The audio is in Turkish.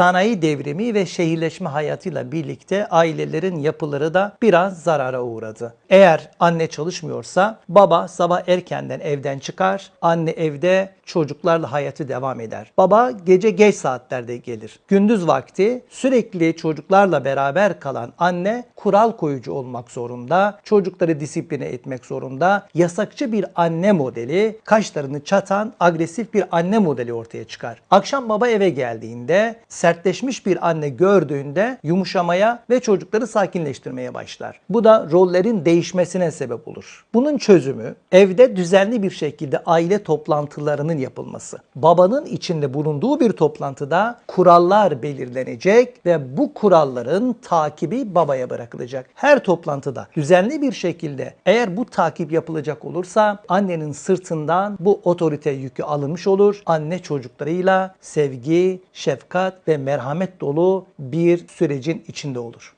sanayi devrimi ve şehirleşme hayatıyla birlikte ailelerin yapıları da biraz zarara uğradı. Eğer anne çalışmıyorsa baba sabah erkenden evden çıkar, anne evde çocuklarla hayatı devam eder. Baba gece geç saatlerde gelir. Gündüz vakti sürekli çocuklarla beraber kalan anne kural koyucu olmak zorunda, çocukları disipline etmek zorunda. Yasakçı bir anne modeli, kaşlarını çatan agresif bir anne modeli ortaya çıkar. Akşam baba eve geldiğinde sertleşmiş bir anne gördüğünde yumuşamaya ve çocukları sakinleştirmeye başlar. Bu da rollerin değişmesine sebep olur. Bunun çözümü evde düzenli bir şekilde aile toplantılarının yapılması. Babanın içinde bulunduğu bir toplantıda kurallar belirlenecek ve bu kuralların takibi babaya bırakılacak. Her toplantıda düzenli bir şekilde eğer bu takip yapılacak olursa annenin sırtından bu otorite yükü alınmış olur. Anne çocuklarıyla sevgi, şefkat ve merhamet dolu bir sürecin içinde olur.